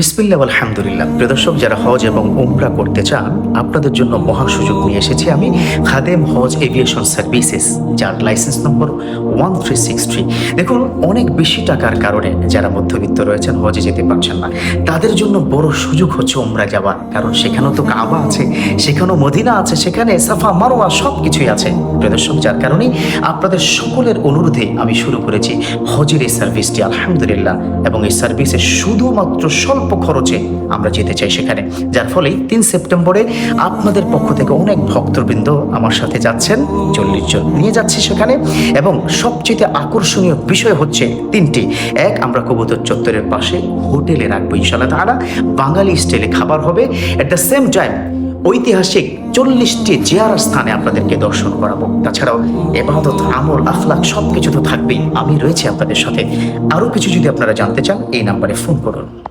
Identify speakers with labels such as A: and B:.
A: বিসমিল্লাহ, আলহামদুলিল্লাহ। প্রদর্শক যারা হজ এবং উমরা করতে চান, আপনাদের জন্য মহা সুযোগ নিয়ে এসেছি আমি খাদেম হজ এভিয়েশন সার্ভিসেস, যার licence number one three six three. দেখুন, অনেক বেশি টাকার কারণে যারা মধ্যবিত্ত রয়েছেন, হজে যেতে পারছেন না। তাদের জন্য বড় সুযোগ হচ্ছে উমরা যাওয়ার কারণ সেখানেও তো কাবা আছে, সেখানেও মদিনা আছে, সেখানে সাফা মারোয়া সব কিছুই আছে প্রদর্শক যার কারণেই আপনাদের সকলের অনুরোধে আমি শুরু করেছি হজের এই সার্ভিসটি, আলহামদুলিল্লাহ। এবং এই সার্ভিসে শুধুমাত্র স্বল্প খরচে আমরা যেতে চাই সেখানে। যার ফলে তিন সেপ্টেম্বরে আপনাদের পক্ষ থেকে অনেক ভক্তবৃন্দ আমার সাথে যাচ্ছেন, চল্লিশ জন নিয়ে যাচ্ছি সেখানে এবং সবচেয়ে আকর্ষণীয় বিষয় হচ্ছে তিনটি। এক, আমরা কবুতর চত্বরের পাশে হোটেলে রাখব ইনশাল্লাহ তারা বাঙালি স্টাইলে খাবার হবে। এট দ্য সেম টাইম ঐতিহাসিক চল্লিশটি জিয়ার স্থানে আপনাদেরকে দর্শন করাবো। তাছাড়াও এবাদত, আমল আখলাক সব কিছু তো থাকবেই। আমি রয়েছি আপনাদের সাথে। আরও কিছু যদি আপনারা জানতে চান, এই নাম্বারে ফোন করুন।